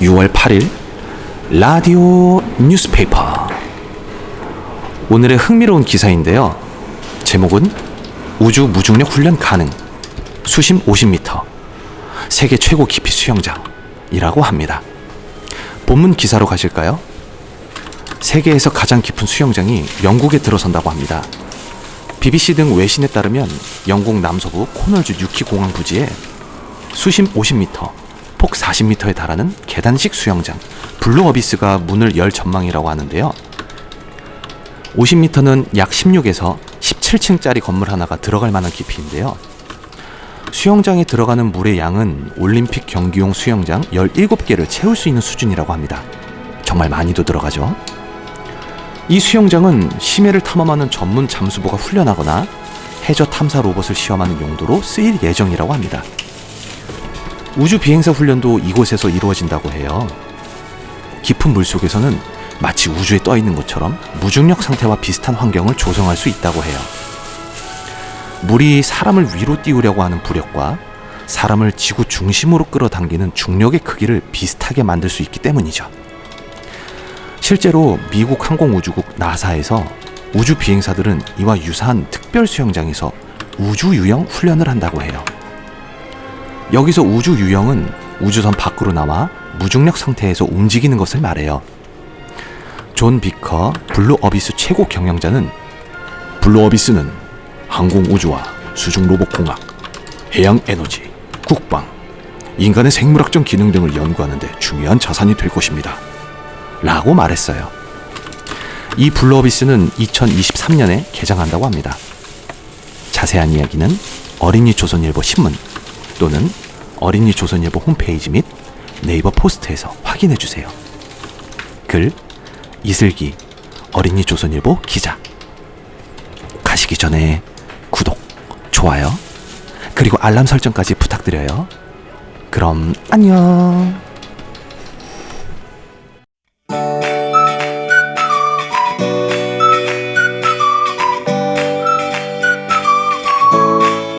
(6월 8일) 라디오 뉴스페이퍼. 오늘의 흥미로운 기사인데요. 제목은 우주 무중력 훈련 가능 수심 50m 세계 최고 깊이 수영장이라고 합니다 본문 기사로 가실까요? 세계에서 가장 깊은 수영장이 영국에 들어선다고 합니다. BBC 등 외신에 따르면 영국 남서부 코널주 유키 공항 부지에 수심 50m, 폭 40m에 달하는 계단식 수영장 블루 어비스가 문을 열 전망이라고 하는데요. 50m는 약 16에서 17층짜리 건물 하나가 들어갈 만한 깊이인데요. 수영장에 들어가는 물의 양은 올림픽 경기용 수영장 17개를 채울 수 있는 수준이라고 합니다. 정말 많이도 들어가죠. 이 수영장은 심해를 탐험하는 전문 잠수부가 훈련하거나 해저 탐사 로봇을 시험하는 용도로 쓰일 예정이라고 합니다. 우주 비행사 훈련도 이곳에서 이루어진다고 해요. 깊은 물 속에서는 마치 우주에 떠 있는 것처럼 무중력 상태와 비슷한 환경을 조성할 수 있다고 해요. 물이 사람을 위로 띄우려고 하는 부력과 사람을 지구 중심으로 끌어당기는 중력의 크기를 비슷하게 만들 수 있기 때문이죠. 실제로 미국 항공우주국 나사에서 우주 비행사들은 이와 유사한 특별 수영장에서 우주 유영 훈련을 한다고 해요. 여기서 우주 유영은 우주선 밖으로 나와 무중력 상태에서 움직이는 것을 말해요. 존 비커 블루 어비스 최고 경영자는 블루 어비스는 항공 우주와 수중 로봇 공학, 해양 에너지, 국방, 인간의 생물학적 기능 등을 연구하는데 중요한 자산이 될 것입니다. 라고 말했어요. 이 블루 어비스는 2023년에 개장한다고 합니다. 자세한 이야기는 어린이 조선일보 신문 또는 어린이 조선일보 홈페이지 및 네이버 포스트에서 확인해 주세요. 글 이슬기 어린이 조선일보 기자 가시기 전에 좋아요, 그리고 알람 설정까지 부탁드려요. 그럼 안녕.